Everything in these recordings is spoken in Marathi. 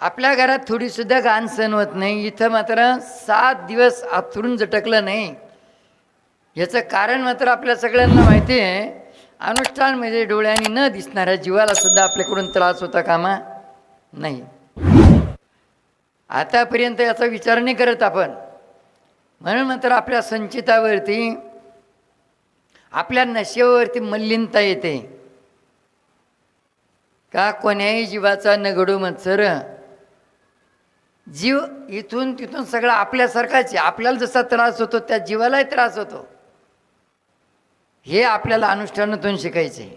आपल्या घरात थोडीसुद्धा घाण सण होत नाही. इथं मात्र सात दिवस आथरून झटकलं नाही. याचं कारण मात्र आपल्या सगळ्यांना माहिती आहे. अनुष्ठान म्हणजे डोळ्यांनी न दिसणाऱ्या जीवाला सुद्धा आपल्याकडून त्रास होता कामा नाही. आतापर्यंत याचा विचार नाही करत आपण. म्हणून मात्र आपल्या संचितावरती आपल्या नशेवरती मल्लिनता येते. का कोण्याही जीवाचा नगडू मत्सर जीव इथून तिथून सगळं आपल्यासारखाच आहे. आपल्याला जसा त्रास होतो त्या जीवालाही त्रास होतो. हे आपल्याला अनुष्ठानातून शिकायचे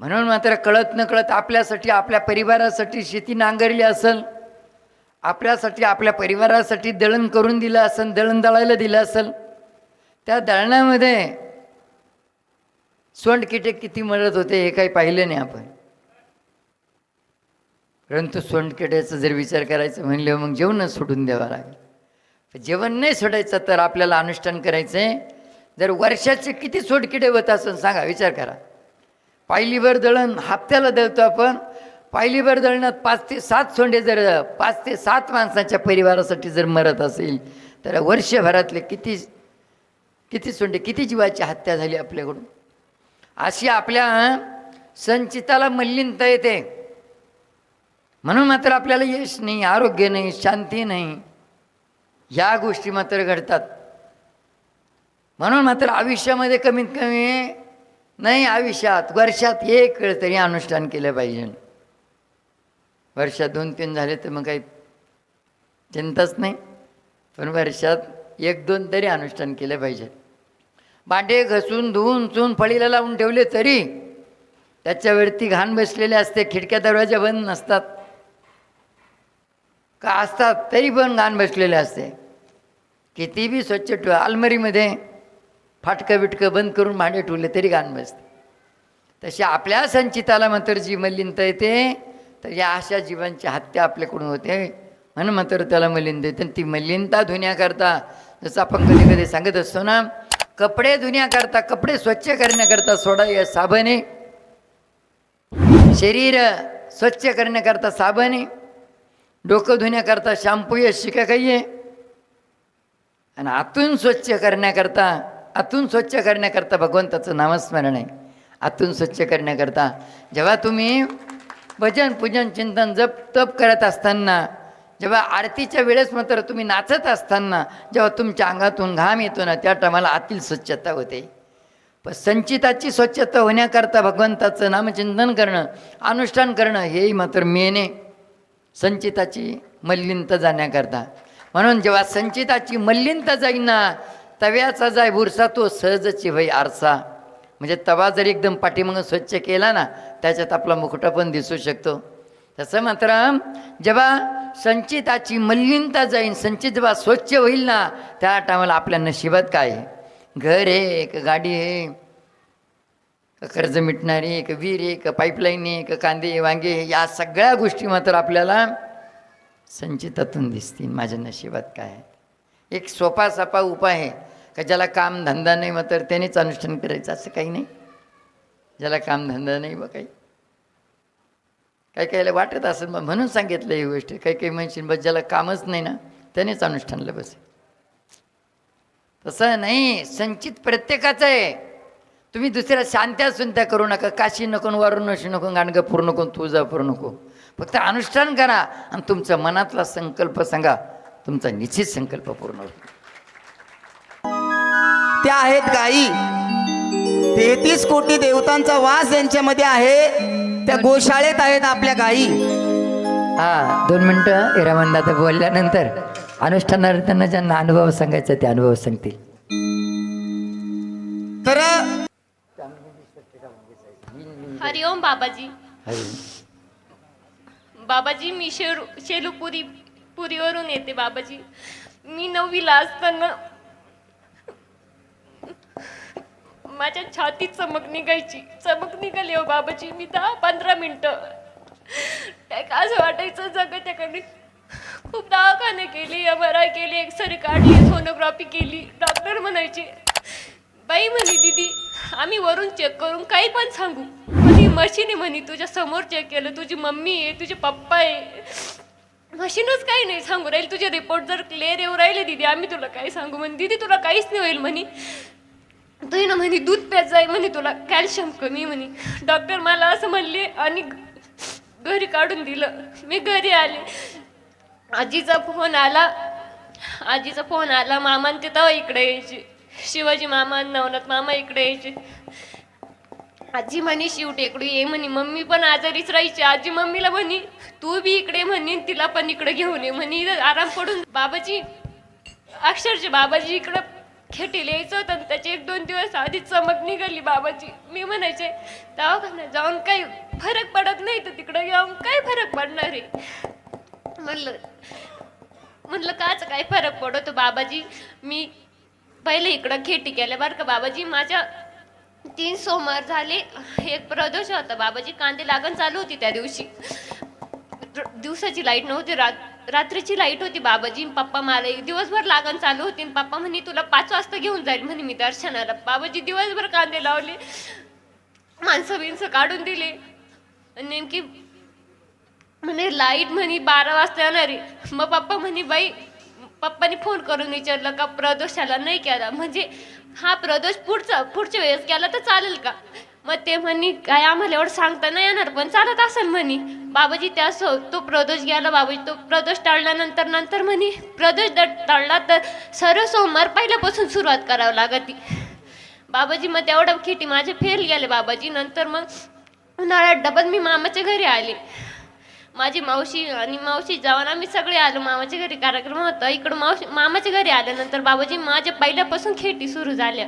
म्हणून मात्र कळत न कळत आपल्यासाठी आपल्या परिवारासाठी शेती नांगरली असेल आपल्यासाठी आपल्या परिवारासाठी दळण करून दिलं असेल दळण दळायला दिलं असेल त्या दळणामध्ये सोंडकिटे किती मदत होते हे काही पाहिलं नाही आपण. परंतु सोंडकिट्याचा जर विचार करायचा म्हणलं मग जेवणच सोडून द्यावं लागेल. जेवण नाही सोडायचं तर आपल्याला अनुष्ठान करायचं आहे जर वर्षाचे किती सोडकिडे होत असं सांगा विचार करा. पायलीभर दळण हप्त्याला दळतो आपण. पायलीभर दळणात पाच ते सात सोंडे जर पाच ते सात माणसाच्या परिवारासाठी जर मरत असेल तर वर्षभरातले किती किती सोंडे किती जीवाची हत्या झाली आपल्याकडून? अशी आपल्या संचिताला मल्लिनता येते. म्हणून मात्र आपल्याला यश नाही आरोग्य नाही शांती नाही. ह्या गोष्टी मात्र घडतात. म्हणून मात्र आयुष्यामध्ये कमीत कमी नाही आयुष्यात वर्षात एक वेळ तरी अनुष्ठान केलं पाहिजे. वर्षात दोन तीन झाले तर मग काही चिंताच नाही. पण वर्षात एक दोन तरी अनुष्ठान केलं पाहिजे. भांडे घसून धुवून चून फळीला लावून ठेवले तरी त्याच्यावरती घाण बसलेले असते खिडक्या दरवाजा बंद नसतात. का असतात तरी पण घाण बसलेले असते. किती बी स्वच्छ ठेवा. अलमारीमध्ये फाटकं बिटकं बंद करून भांडे ठेवले तरी घाण बसते. तशी आपल्या संचिताला मात्र जी मलिनता येते तर या अशा जीवांची हत्या आपल्याकडून होते. म्हणून मात्र त्याला मलिनता येते आणि ती मलिनता धुण्याकरता जसं आपण कधी कधी सांगत असतो ना कपडे धुण्याकरता कपडे स्वच्छ करण्याकरता सोडा या साबण. आहे शरीर स्वच्छ करण्याकरता साबण. आहे डोकं धुण्याकरता शॅम्पू या शिका काही आहे आणि आतून स्वच्छ करण्याकरता आतून स्वच्छ करण्याकरता भगवंताचं नामस्मरण आहे. आतून स्वच्छ करण्याकरता. जेव्हा तुम्ही भजन पूजन चिंतन जप तप करत असताना जेव्हा आरतीच्या वेळेस मात्र तुम्ही नाचत असताना जेव्हा तुमच्या अंगातून घाम येतो ना त्या टायमाला आतील स्वच्छता होते. पण संचिताची स्वच्छता होण्याकरता भगवंताचं नामचिंतन करणं अनुष्ठान करणं हेही मात्र मेन आहे. संचिताची मल्लिनता जाण्याकरता. म्हणून जेव्हा संचिताची मल्लिनता जाईन ना तव्याचा जाय बुरसा तो सहजची होई आरसा. म्हणजे तवा जर एकदम पाठीमागं स्वच्छ केला ना त्याच्यात आपला मुकुटा पण दिसू शकतो. तसं मात्र जेव्हा संचिताची मल्लिनता जाईन संचित जेव्हा स्वच्छ होईल ना त्या टायमाला आपल्या नशिबात काय आहे? घर आहे का गाडी आहे कर्ज मिटणारी का विहीर एक का पाईपलाईन एक का कांदे वांगे या सगळ्या गोष्टी मात्र आपल्याला संचितातून दिसतील. माझ्या नशिबात काय एक सोपा सपा उपाय आहे का ज्याला काम धंदा नाही तर त्यानेच अनुष्ठान करायचं? असं काही नाही. ज्याला काम धंदा नाही बा काही. काही काहीला वाटत असेल मग म्हणून सांगितलं ही गोष्ट. काही काही म्हणशील बस ज्याला कामच नाही ना त्यानेच अनुष्ठानला बसे तसं नाही. संचित प्रत्येकाचं आहे. तुम्ही दुसऱ्या शांत्या सुनत्या करू नका काशी नको वरून नशी नको गाणगं पूर्ण नको तुळजापूर नको. फक्त अनुष्ठान करा आणि तुमचा मनातला संकल्प सांगा. तुमचा निश्चित संकल्प पूर्ण होतो त्या आहेत गायी तेहतीस कोटी देवतांचा वास यांच्यामध्ये आहे त्या गोशाळेत आहेत आपल्या गायी हा दोन मिनटं हिरामनदादा बोलल्यानंतर अनुष्ठानावर त्यांना ज्यांना अनुभव सांगायचा ते अनुभव सांगतील. बाबाजी. बाबाजी मी शेरू शेलूपुरी पुरीवरून येते बाबाजी. मी नववीला असताना माझ्या छातीत चमक निघायची. चमक निघाली हो बाबाजी. मी दहा पंधरा मिनटं काय असं वाटायचं जगत्याकडे. खूप दवाखाने केली एम आर आय केली एक्सरे काढली सोनोग्राफी केली. डॉक्टर म्हणायचे बाई म्हणे दीदी आम्ही वरून चेक करून काही पण सांगू. मशीन आहे म्हणे तुझ्या समोर चेक केलं तुझी मम्मी आहे तुझे पप्पा आहे. मशीनच काही नाही सांगू राहील. तुझे रिपोर्ट जर क्लिअर येऊ राहिले दिदी आम्ही तुला काय सांगू म्हणे. दिदी तुला काहीच नाही होईल म्हणे. तू ना म्हणे दूध प्यायचं आहे म्हणे तुला कॅल्शियम कमी म्हणे. डॉक्टर मला असं म्हणले आणि घरी काढून दिलं. मी घरी आले. आजीचा फोन आला. आजीचा फोन आला. मामान ते तेव्हा इकडे यायचे. शिवाजी मामा नवनाथ मामा इकडे यायचे. आजी म्हणे शिव टेकडू ये म्हणे. मम्मी पण आजारीच राहायची. आजी मम्मीला म्हणे तू बी इकडे म्हणे तिला पण इकडे घेऊन ये म्हणे. इथं आराम पडून बाबाजी अक्षरशः बाबाजी इकडं खेटी यायचं होतं आणि त्याचे एक दोन दिवस आधी चमक निघाली बाबाची मी म्हणायचे दवाखान्यात जाऊन काही फरक पडत नाही तर तिकडं जाऊन काय फरक पडणार आहे. म्हणलं म्हणलं काच काय फरक पडतो बाबाजी. मी पहिले इकडं खेटी केल्या बरं का बाबाजी. माझ्या तीन सोमवार झाले. एक प्रदोष होता. बाबाजी कांदे लागण चालू होती त्या दिवशी. दिवसाची लाइट नव्हती. रात रात्रीची लाइट होती बाबाजी पप्पा मला एक दिवसभर लागण चालू होती आणि पप्पा म्हणे तुला पाच वाजता घेऊन जाईल. म्हणे मी दर्शनाला. बाबाजी दिवसभर कांदे लावले. माणसं बिनसं काढून दिले. आणि नेमकी म्हणे लाइट म्हणे बारा वाजता येणारी. मग पप्पा म्हणे बाई पप्पानी फोन करून विचारलं का प्रदोषाला नाही केला. म्हणजे हा प्रदोष पुढचा पुढच्या वेळेस केला तर चालेल का? मग ते म्हणे काय आम्हाला एवढं सांगता नाही येणार पण चालत असेल म्हणे. बाबाजी त्या सो तो प्रदोष गेला बाबाजी तो प्रदोष टाळल्यानंतर नंतर म्हणे प्रदोष जर टाळला तर सर्व सोमवार पहिल्यापासून सुरुवात करावं लागती. बाबाजी मग तेवढं खिटी माझे फेल गेले बाबाजी नंतर मग उन्हाळ्यात डबल मी मामाच्या घरी आले. माझी मावशी आणि मावशी जाऊन आम्ही सगळे आलो. मामाच्या घरी कार्यक्रम होता. इकडं मावशी मामाच्या घरी आल्यानंतर बाबाजी माझ्या पहिल्यापासून खेटी सुरू झाल्या.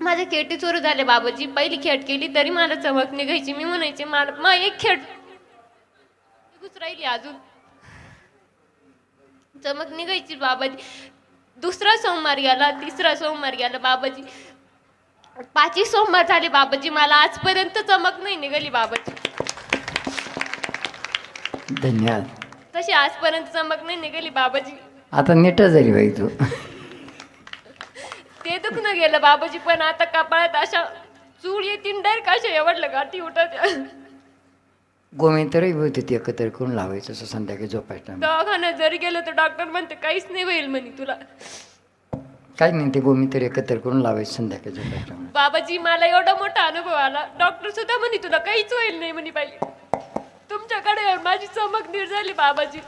माझ्या खेटी सुरू झाल्या. बाबाजी पहिली खेट केली तरी मला चमक निघायची. मी म्हणायचे मला मग एक खेट निघूच राहिली अजून. चमक निघायची बाबाजी. दुसरा सोमवार गेला तिसरा सोमवार गेला बाबाजी. पाचवी सोमवार झाले बाबाजी. मला आजपर्यंत चमक नाही निघाली बाबाजी. धन्यवाद तशी आजपर्यंत चमक नाही निघाली बाबाजी. आता नीटच झाली बाई तू. ते दुखणं गेलं बाबाजी पण आता कपाळात अशा चूळ येतील डायरेक्ट अशा एवढलं गाठी उठत गोमित्रही होते ते एकत्र करून लावायचं असं संध्याकाळी झोपायचं दवाखान्यात जरी गेलं तर डॉक्टर म्हणते काहीच नाही होईल म्हणे तुला. काय नाही ते गोमित्र एकत्र करून लावायचं संध्याकाळी झोपायचं बाबाजी मला एवढा मोठा अनुभव आला. डॉक्टर सुद्धा म्हणे तुला काहीच होईल नाही म्हणे पाहिजे तुमच्याकडे येऊन माझी चमक नीट झाली बाबाजी.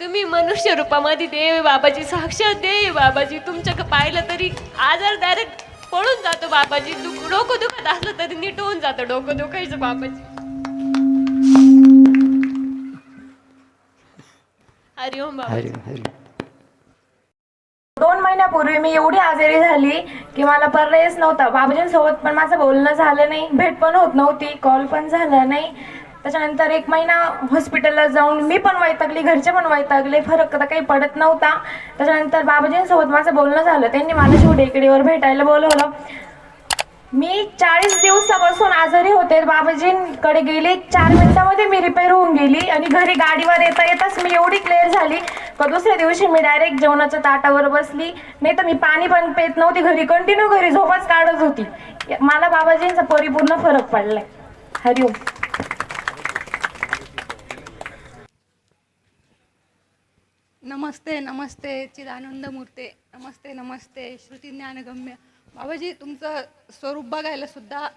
तुम्ही मनुष्य रूपामध्ये देव बाबाजी. साक्षात देव बाबाजी. तुमच्या पाहिलं तरी आजार डायरेक्ट पळून जातो बाबाजी. दुख डोकं दुखत असलं तरी नीट होऊन जातं डोकं दुखायचं बाबाजी. हरिओम बाबा हरी हरी महिन्यापूर्वी मी एवढी आजारी झाली की मला पर्यायच नव्हता. बाबाजींसोबत पण माझं बोलणं झालं नाही भेट पण होत नव्हती कॉल पण झाला नाही. त्याच्यानंतर एक महिना हॉस्पिटलला जाऊन मी पण वैतागली घरचे पण वैतागले फरक आता काही पडत नव्हता. त्याच्यानंतर बाबाजींसोबत माझं बोलणं झालं त्यांनी मला शिवडेकडीवर भेटायला बोलवलं. मी चाळीस दिवसापासून आजारी होते. बाबाजींकडे गेली. चार मिनिटामध्ये मी रिपेअर होऊन गेली आणि घरी गाडीवर येता येताच मी एवढी क्लिअर झाली. का दुसऱ्या दिवशी मी डायरेक्ट जेवणाच्या ताटावर बसली. नाही तर मी पाणी पण पेत नव्हती. घरी कंटिन्यू घरी झोपच काढत होती. मला बाबाजींचा परिपूर्ण फरक पडलाय. हरिओम नमस्ते नमस्ते. चिदानंद मूर्ते. नमस्ते नमस्ते. श्रुती ज्ञानगम्य. बाबाजी तुमचं स्वरूप बघायला सुद्धा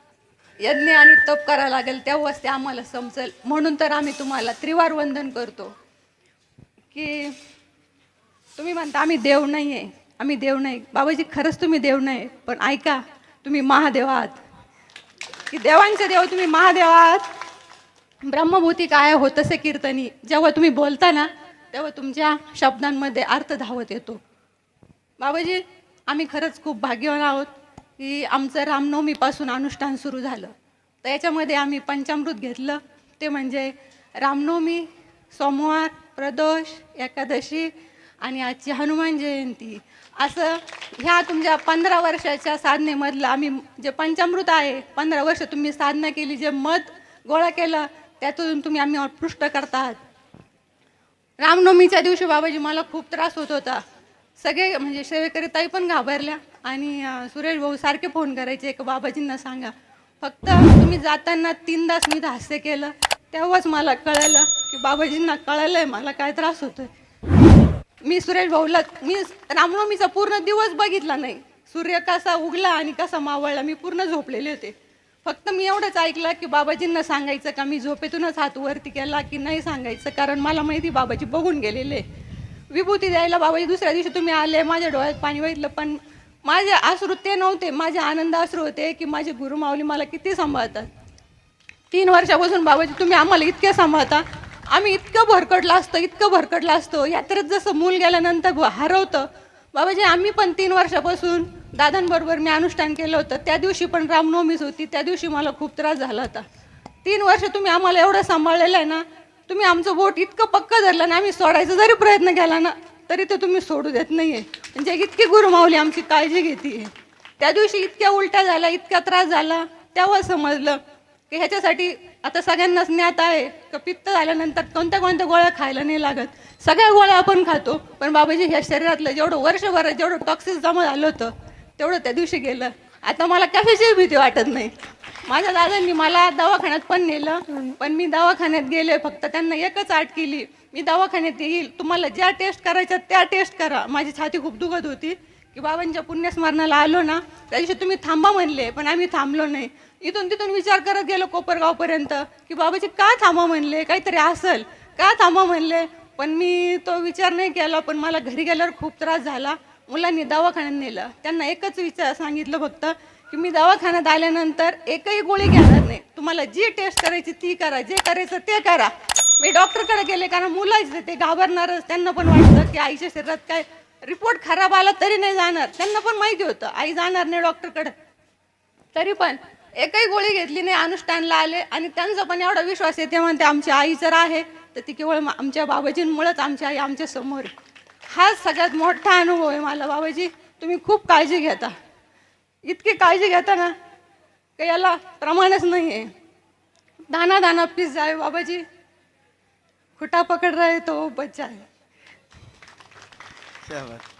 यज्ञ आणि तप करायला लागेल तेव्हाच ते आम्हाला समजेल. म्हणून तर आम्ही तुम्हाला त्रिवार वंदन करतो. की तुम्ही म्हणता आम्ही देव नाही आहे आम्ही देव नाही. बाबाजी खरंच तुम्ही देव नाही पण ऐका तुम्ही महादेव आहात. की देवांचे देव तुम्ही महादेव आहात. ब्रह्मभूती काय हो तसे कीर्तनी. जेव्हा तुम्ही बोलता ना तेव्हा तुमच्या शब्दांमध्ये अर्थ धावत येतो. बाबाजी आम्ही खरंच खूप भाग्यवान आहोत की आमचं रामनवमीपासून अनुष्ठान सुरू झालं. तर याच्यामध्ये आम्ही पंचामृत घेतलं. ते म्हणजे रामनवमी सोमवार प्रदोष एकादशी आणि आजची हनुमान जयंती. असं ह्या तुमच्या पंधरा वर्षाच्या साधनेमधलं आम्ही जे पंचामृत आहे पंधरा वर्ष तुम्ही साधना केली जे मत गोळा केलं त्यातून तुम्ही आम्ही उत्कृष्ट करतात. रामनवमीच्या दिवशी बाबाजी मला खूप त्रास होत होता. सगळे म्हणजे सेवेकरी ताई पण घाबरल्या आणि अं, सुरेश भाऊ सारखे फोन करायचे का बाबाजींना सांगा. फक्त तुम्ही जाताना तीनदाच मी हास्य केलं तेव्हाच मला कळलं की बाबाजींना कळलंय मला काय त्रास होतोय. मी सुरेश भाऊला मी रामनवमीचा पूर्ण दिवस बघितला नाही. सूर्य कसा उगला आणि कसा मावळला मी पूर्ण झोपलेले होते. फक्त मी एवढंच ऐकलं की बाबाजींना सांगायचं का मी झोपेतूनच हात वरती केला की नाही सांगायचं कारण मला माहिती बाबाजी बघून गेलेले आहे. विभूती द्यायला बाबाजी दुसऱ्या दिवशी तुम्ही आले माझ्या डोळ्यात पाणी बघितलं पण माझे अश्रू ते नव्हते माझे आनंद अश्रू होते की माझे गुरुमाऊली मला किती सांभाळतात. तीन वर्षापासून बाबाजी तुम्ही आम्हाला इतके सांभाळता. आम्ही इतकं भरकटलं असतं इतकं भरकटलं असतो. यात्रेत जसं मूल गेल्यानंतर हरवतं. बाबाजी आम्ही पण तीन वर्षापासून दादांबरोबर मी अनुष्ठान केलं होतं. त्या दिवशी पण रामनवमीच होती. त्या दिवशी मला खूप त्रास झाला होता. तीन वर्ष तुम्ही आम्हाला एवढं सांभाळलेलं आहे ना तुम्ही आमचं बोट इतकं पक्क धरलं ना आम्ही सोडायचा जरी प्रयत्न केला ना तरी ते तुम्ही सोडू देत नाही आहे म्हणजे इतकी गुरुमावली आमची काळजी घेते त्या दिवशी इतक्या उलट्या झाल्या इतका त्रास झाला तेव्हा समजलं की ह्याच्यासाठी आता सगळ्यांनाच ज्ञात आहे का पित्त झाल्यानंतर कोणत्या कोणत्या गोळ्या खायला नाही लागत. सगळ्या गोळ्या आपण खातो पण बाबाजी ह्या शरीरातलं जेवढं वर्षभर जेवढं टॉक्सिस जमा झालं होतं तेवढं त्या दिवशी गेलं. आता मला कशाची भीती वाटत नाही. माझ्या दादांनी मला दवाखान्यात पण नेलं पण मी दवाखान्यात गेले फक्त त्यांना एकच आट केली मी दवाखान्यात येईल तुम्हाला ज्या टेस्ट करायच्या त्या टेस्ट करा. माझी छाती खूप दुखत होती की बाबांच्या पुण्यस्मरणाला आलो ना त्या दिवशी तुम्ही थांबा म्हणले पण आम्ही थांबलो नाही. इथून तिथून विचार करत गेलो कोपरगावपर्यंत की बाबाजी का थांबा म्हणले काहीतरी असल का थांबा म्हणले? पण मी तो विचार नाही केला पण मला घरी गेल्यावर खूप त्रास झाला. मुलांनी दवाखान्यात नेलं. त्यांना एकच विचार सांगितलं फक्त की मी दवाखान्यात आल्यानंतर एकही गोळी घेणार नाही. तुम्हाला जी टेस्ट करायची ती करा जे करायचं ते करा. मी डॉक्टरकडे गेले कारण मुलं ते घाबरणारच. त्यांना पण वाटतं की आईच्या शरीरात काय रिपोर्ट खराब आला तरी नाही जाणार. त्यांना पण माहिती होतं. आई जाणार नाही डॉक्टरकडे तरी पण एकही गोळी घेतली नाही अनुष्ठानला आले आणि त्यांचा पण एवढा विश्वास येते म्हणते आमची आई जर आहे तर ती केवळ मा- आमच्या बाबाजींमुळेच आमची आई आमच्यासमोर हा सगळ्यात मोठा अनुभव आहे मला बाबाजी. तुम्ही खूप काळजी घेता. इतकी काळजी घेता ना की याला प्रमाणच नाही आहे दाना दाना पीस जाय बाबाजी. खुटा पकड रहे तो बच्चा आहे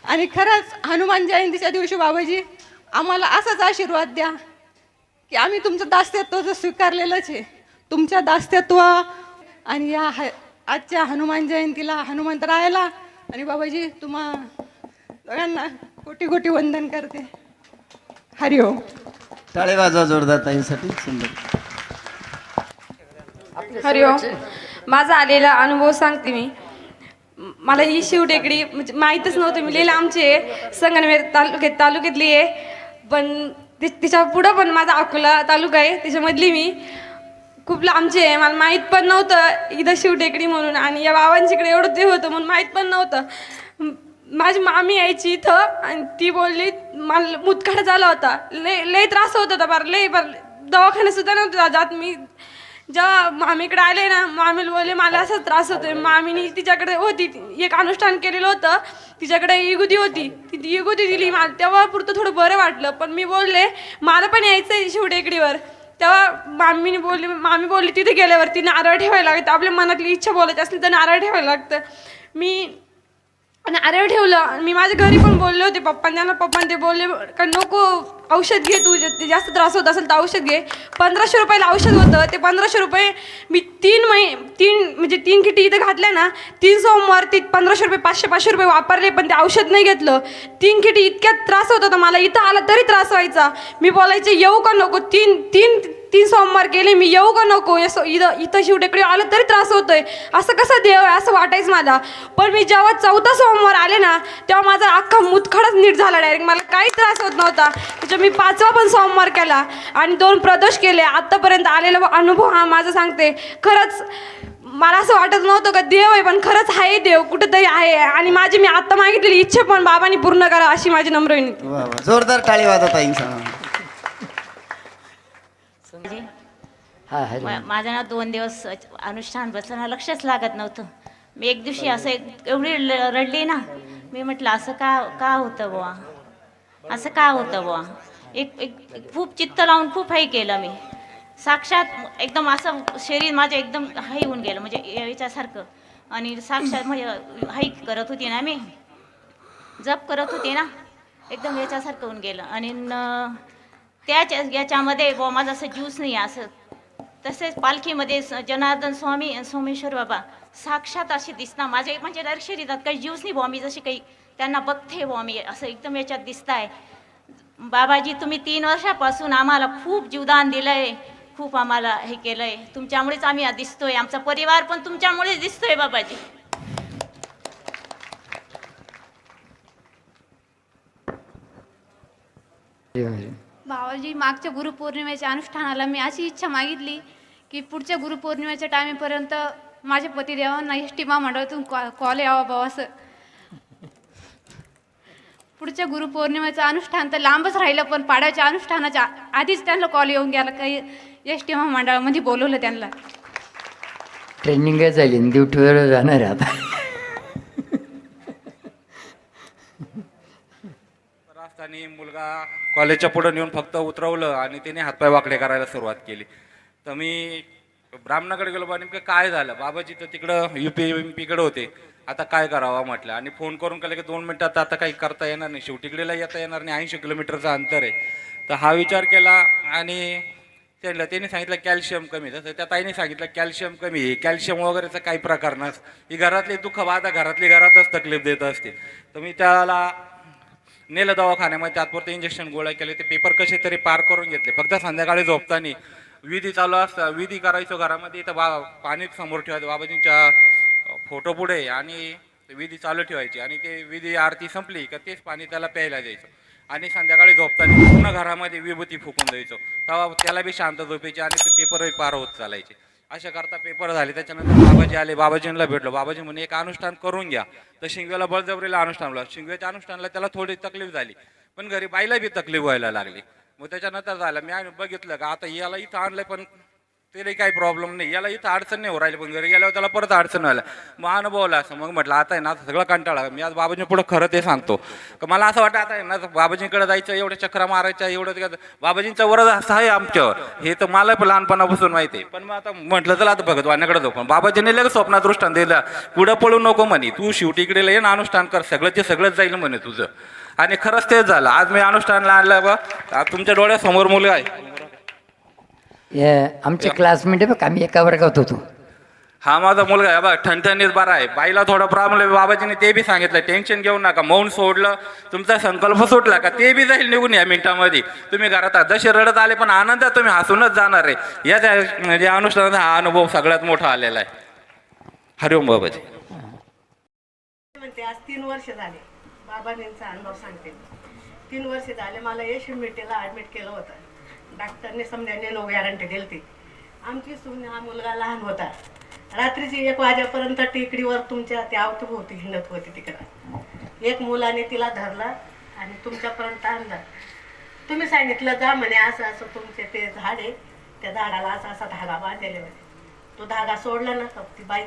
आणि खरंच हनुमान जयंतीच्या दिवशी बाबाजी आम्हाला असाच आशीर्वाद द्या की आम्ही तुमचं दास्यत्व जर स्वीकारलेलंच आहे. तुमच्या दास्यत्व आणि या ह आजच्या हनुमान जयंतीला हनुमंत राहायला आणि बाबाजी तुम्हा दोघांना कोटी कोटी वंदन करते. हरिओम टाळे वाजवा जोरदार ताईंसाठी. सुंदर. हरिओम माझा आलेला अनुभव सांगते मी. मला ही शिवटेकडी म्हणजे माहीतच नव्हतं मी. लिहिलं आमचे संगमनेर तालुक्यात तालुक्यातली आहे. पण ति- तिच्या पुढं पण माझा अकोला तालुका आहे. त्याच्यामधली मी. खूप लांबची आहे. मला माहीत पण नव्हतं इथं शिवटेकडी म्हणून. आणि या बाबांच्याकडे एवढं ते होतं म्हणून माहीत पण नव्हतं. माझी मामी यायची इथं आणि ती बोलली मला मुतखडा झाला होता. लय लय त्रास होत होता बरं लय बरं दवाखान्यात सुद्धा नव्हतं जात. मी जेव्हा मामीकडे आले ना मामी बोलले मला असा त्रास होतोय. मामीनी तिच्याकडे होती एक अनुष्ठान केलेलं होतं. तिच्याकडे इगुदी होती. ती इगुदी दिली. मला तेव्हा पुरतं थोडं बरं वाटलं. पण मी बोलले मला पण यायचं आहे शिवटेकडीवर तेव्हा मामीने बोलली मामी बोलली तिथे गेल्यावरती नारळ ठेवायला लागतं आपल्या मनातली इच्छा बोलायची असली तर नारळ ठेवायला लागतं. मी आणि अरे ठेवलं. आणि मी माझ्या घरी पण बोलले होते पप्पा त्यांना पप्पा ते बोलले का नको औषध घे तू जे- जास्त त्रास होत असेल तर औषध घे. पंधराशे रुपयाला औषध होतं. ते पंधराशे रुपये मी तीन महि तीन म्हणजे तीन किटी इथं घातल्या ना तीन सोमवार ती पंधराशे रुपये पाचशे पाचशे रुपये वापरले पण ते औषध नाही घेतलं. तीन किटी इतक्यात त्रास होत होता. मला इथं आला तरी त्रास व्हायचा. मी बोलायचे येऊ का नको? तीन तीन तीन सोमवार केले मी येऊ का नको? असं इथं इथं शिवटेकडे आलं तरी त्रास होतोय. असं कसं देव आहे? असं वाटायचं मला. पण मी जेव्हा चौथा सोमवार आले ना तेव्हा माझा अख्खा मुतखडच नीट झाला डायरेक्ट मला काही त्रास होत नव्हता. त्याच्या मी पाचवा पण सोमवार केला आणि दोन प्रदोष केले. आत्तापर्यंत आलेला अनुभव हा माझा सांगते. खरंच मला असं वाटत नव्हतं का देव आहे पण खरंच आहे देव. कुठंतरी आहे. आणि माझी मी आत्ता मागितलेली इच्छा पण बाबांनी पूर्ण करा अशी माझी नम्र विनंती. जोरदार टाळे हा मा- माझं ना दोन दिवस अनुष्ठान बसलं ना लक्षच लागत नव्हतं. मी एक दिवशी असं एक एवढी ल- रडली ना मी म्हटलं असं का का होतं बुवा? असं का होतं बुवा? एक एक एक खूप चित्त लावून खूप हाई केलं मी. साक्षात एकदम असं शरीर माझं एकदम हाई होऊन गेलं म्हणजे याच्यासारखं. आणि साक्षात म्हणजे हाई करत होती ना मी. जप करत होते ना एकदम याच्यासारखं होऊन गेलं. आणि न- त्याच्या याच्यामध्ये बुवा माझा असं ज्यूस नाही असं. तसेच पालखीमध्ये स- जनार्दन स्वामी आणि सोमेश्वर बाबा साक्षात असे दिसता. माझे म्हणजे डायरेक्ट देतात काही ज्यूस नाही बुवा. मी जशी काही त्यांना बघते बुवा मी असं एकदम याच्यात दिसताय. बाबाजी तुम्ही तीन वर्षापासून आम्हाला खूप जीवदान दिलंय. खूप आम्हाला हे केलंय. तुमच्यामुळेच आम्ही आज दिसतोय. आमचा परिवार पण तुमच्यामुळेच दिसतोय बाबाजी. भावाजी मागच्या गुरुपौर्णिमेच्या अनुष्ठानाला मी अशी इच्छा मागितली की पुढच्या गुरुपौर्णिमेच्या टायमेपर्यंत माझ्या पतिदेवांना एस टी महामंडळातून कॉ कॉल यावा बाबा असं. पुढच्या गुरुपौर्णिमेचं अनुष्ठान तर लांबच राहिलं पण पाड्याच्या अनुष्ठानाच्या आधीच त्यांना कॉल येऊन गेला. काही एस टी महामंडळामध्ये बोलवलं त्यांना. ट्रेनिंग झाली ड्युटीवर जाणार आहे आता. असताना मुलगा कॉलेजच्या पुढं नेऊन फक्त उतरवलं आणि त्याने हातपाय वाकडे करायला सुरुवात केली. तर मी ब्राह्मणाकडे गेलो बा नेमकं काय झालं? बाबाजी तर तिकडं यू पी एम पीकडे होते. आता काय करावं म्हटलं? आणि फोन करून केलं की दोन मिनटात आता काही करता येणार नाही. शेवटीकडेला येता येणार नाही. ऐंशी किलोमीटरचं अंतर आहे. तर हा विचार केला आणि त्यांना त्यांनी सांगितलं कॅल्शियम कमी तसं त्या ताईने सांगितलं कॅल्शियम कमी आहे. कॅल्शियम वगैरेचा काही प्रकार नस ही घरातली दुःख बाधा घरातली घरातच तकलीफ देत असते. तर मी त्याला नेलं दवाखान्यामध्ये तात्पुरते इंजेक्शन गोळ्या केले ते पेपर कसे तरी पार करून घेतले. फक्त संध्याकाळी झोपताना विधी चालू असतं विधी करायचो घरामध्ये तर बा पाणी समोर ठेवायचं. बाबाजींच्या फोटो पुढे आणि विधी चालू ठेवायची. आणि ते विधी आरती संपली का तेच पाणी त्याला प्यायला द्यायचं. आणि संध्याकाळी झोपताना पूर्ण घरामध्ये विभूती फुकून द्यायचो. तेव्हा त्याला बी शांत झोपायची आणि ते पेपरही पार होत चालायचे. अशा करता पेपर झाले. त्याच्यानंतर बाबाजी आले. बाबाजींना भेटलो. बाबाजी म्हणे एक अनुष्ठान करून घ्या. तर शिंगव्याला बळजबरीला अनुष्ठान लावलं. शिंगव्याच्या अनुष्ठानला त्याला थोडी तकलीफ झाली. पण घरी बाईला बी तकलीफ व्हायला लागली. मग त्याच्यानंतर झालं. मी बघितलं का आता याला इथं आणलंय पण तरी काही प्रॉब्लेम नाही. याला इथं अडचण नाही हो राहिली. पण घरी गेल्यावर त्याला परत अडचण आल्या मग अनुभवला असं. मग म्हटलं आता आहे ना आता सगळं कंटाळा. मी आज बाबाजी पुढे खरं ते सांगतो. का मला असं वाटतं आता आहे ना बाबाजींकडे जायचं एवढ्या चक्रा मारायच्या एवढं ते बाबाजींचा वरद असं आहे आमच्यावर. हे तर मला पण लहानपणापासून माहिती आहे. पण मग आता म्हटलं चला आता भगत वाण्याकडे जाऊ. पण बाबाजीने लगेच स्वप्नात दृष्टान दिलं. पुढं पळू नको म्हणे. तू शेवटी इकडे ये ना अनुष्ठान कर. सगळं ते सगळंच जाईल म्हणे तुझं. आणि खरंच तेच झालं. आज मी अनुष्ठानला आणलं बा तुमच्या डोळ्यासमोर मुलं आहे. आमचे क्लासमेट आहे बघ आम्ही एका वर्गात होतो. हा माझा मुलगा आहे बघ ठणठणीत बरा आहे. बाईला थोडा प्रॉब्लेम आहे बाबाजीने ते बी सांगितलं टेन्शन घेऊ नका मौन सोडलं तुमचा संकल्प सुटला का ते बी जाईल निघून या मिनिटामध्ये. तुम्ही घरात. जसे रडत आले पण आनंदात तुम्ही हसूनच जाणार आहे. या त्या- म्हणजे अनुष्ठानाचा हा अनुभव सगळ्यात मोठा आलेला आहे. हरिओम बाबाजी. म्हणते आज तीन वर्ष झाले बाबांचा अनुभव सांगते. तीन वर्ष झाले मला यश मिटेला ॲडमिट केलं होतं. डॉक्टरने समजा नो गॅरंटी दिली ती आमची सून हा मुलगा लहान होता. रात्रीची एक वाजेपर्यंत टेकडीवर तुमच्या त्या अवतीभोवती हिंडत होती तिकडं. एक मुलाने तिला धरला आणि तुमच्यापर्यंत आणला. तुम्ही सांगितलं जा म्हणे असं असं तुमचे ते झाड आहे त्या झाडाला असा असा धागा बांधलेले म्हणे तो धागा सोडला ना ती बाई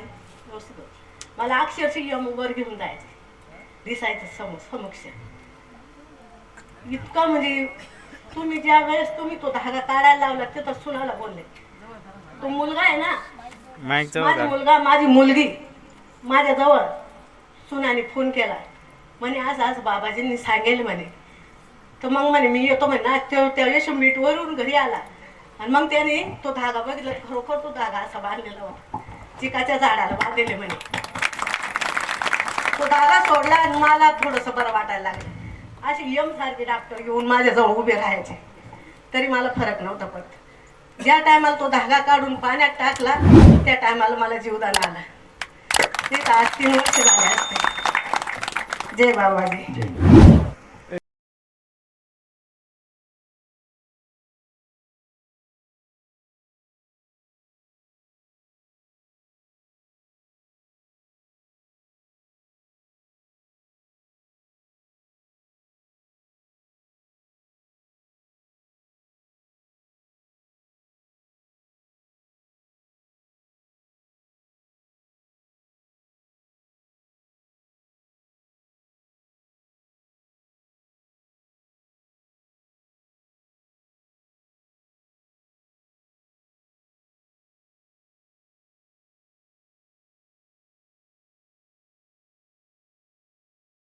व्यवस्थित मला अक्षरशः यम वर घेऊन जायचे दिसायचं समोर समक्ष. इतकं म्हणजे तुम्ही ज्या वेळेस तुम्ही तो धागा काढायला लावला ते तर सुनाला बोलले. तो मुलगा आहे ना? माझा मुलगा माझी मुलगी माझ्या जवळ सुनाने फोन केला. म्हणे आज आज बाबाजींनी सांगेल म्हणे. तर मग म्हणे मी येतो म्हणे ना. त्या यश वरून घरी आला. आणि मग त्याने तो धागा बघितला खरोखर तो धागा असा बांधलेला होता. चिकाच्या झाडाला बांधलेले म्हणे. तो धागा सोडला आणि मला थोडंसं बरं वाटायला लागलं. असे यम सारखे डॉक्टर येऊन माझ्याजवळ उभे राहायचे. तरी मला फरक नव्हता पडत. ज्या टायमाला तो धागा काढून पाण्यात टाकला त्या टायमाला मला जीवदान आला. ते आज तीन वर्ष झाले असते. जय बाबाजी.